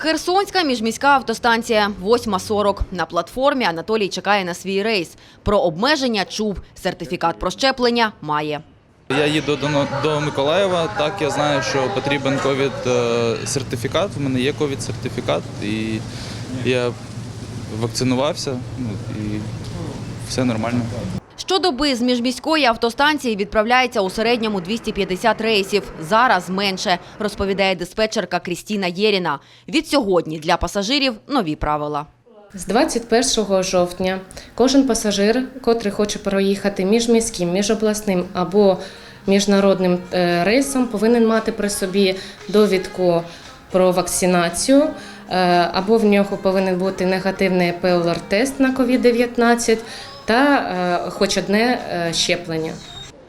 Херсонська міжміська автостанція 8.40. На платформі Анатолій чекає на свій рейс. Про обмеження чув. Сертифікат про щеплення має. Я їду до, до Миколаєва. Так, я знаю, що потрібен ковід е, сертифікат. У мене є ковід сертифікат, і я вакцинувався, ну, і все нормально. Щодоби з міжміської автостанції відправляється у середньому 250 рейсів. Зараз менше, розповідає диспетчерка Крістіна Єріна. Від сьогодні для пасажирів нові правила. З 21 жовтня кожен пасажир, котрий хоче проїхати міжміським, міжобласним або міжнародним е, рейсом, повинен мати при собі довідку про вакцинацію, е, або в нього повинен бути негативний ПЛР-тест на COVID-19 та е, хоч одне е, щеплення.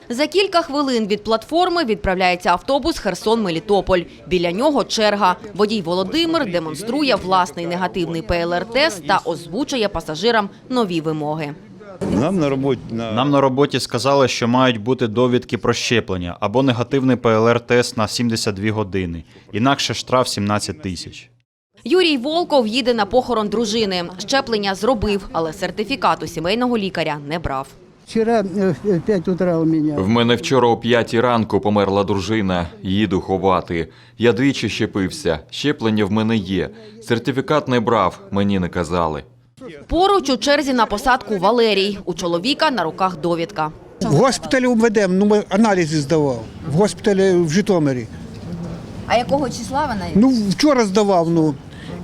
За кілька хвилин від платформи відправляється автобус Херсон-Мелітополь. Біля нього черга. Водій Володимир демонструє власний негативний ПЛР-тест та озвучує пасажирам нові вимоги. Нам на роботі Нам на роботі сказали, що мають бути довідки про щеплення або негативний ПЛР-тест на 72 години. Інакше штраф 17 тисяч. Юрій Волков їде на похорон дружини. Щеплення зробив, але сертифікату сімейного лікаря не брав. Вчера э, в 5 утра у меня. В мене вчора о п'ятій ранку померла дружина. Їду ховати. Я двічі щепився. Щеплення в мене є. Сертифікат не брав, мені не казали. Поруч у черзі на посадку Валерій. У чоловіка на руках довідка. В госпіталі УВД, ну ми аналізи здавав. В госпіталі в Житомирі. А якого числа вона? Ну, вчора здавав, ну.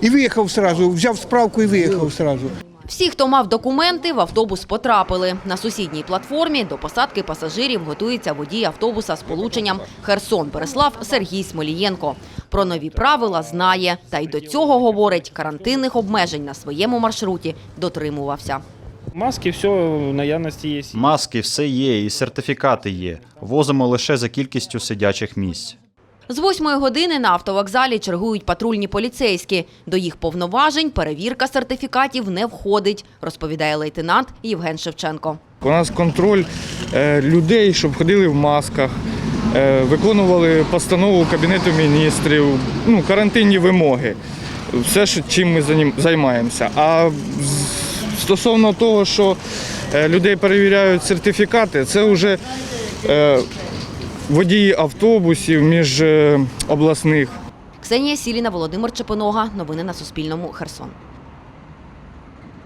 І виїхав сразу, взяв справку і виїхав сразу. Всі, хто мав документи, в автобус потрапили. На сусідній платформі до посадки пасажирів готується водій автобуса з полученням Херсон-Переслав Сергій Смолієнко. Про нові правила знає, та й до цього, говорить, карантинних обмежень на своєму маршруті дотримувався. Маски, все в наявності є. Маски, все є, і сертифікати є. Возимо лише за кількістю сидячих місць. З восьмої години на автовокзалі чергують патрульні поліцейські. До їх повноважень перевірка сертифікатів не входить, розповідає лейтенант Євген Шевченко. У нас контроль е, людей, щоб ходили в масках, е, виконували постанову Кабінету міністрів, ну, карантинні вимоги. Все, чим ми займаємося. А стосовно того, що е, людей перевіряють сертифікати, це вже водії автобусів між е, обласних. Ксенія Сіліна, Володимир Чепинога. Новини на Суспільному. Херсон.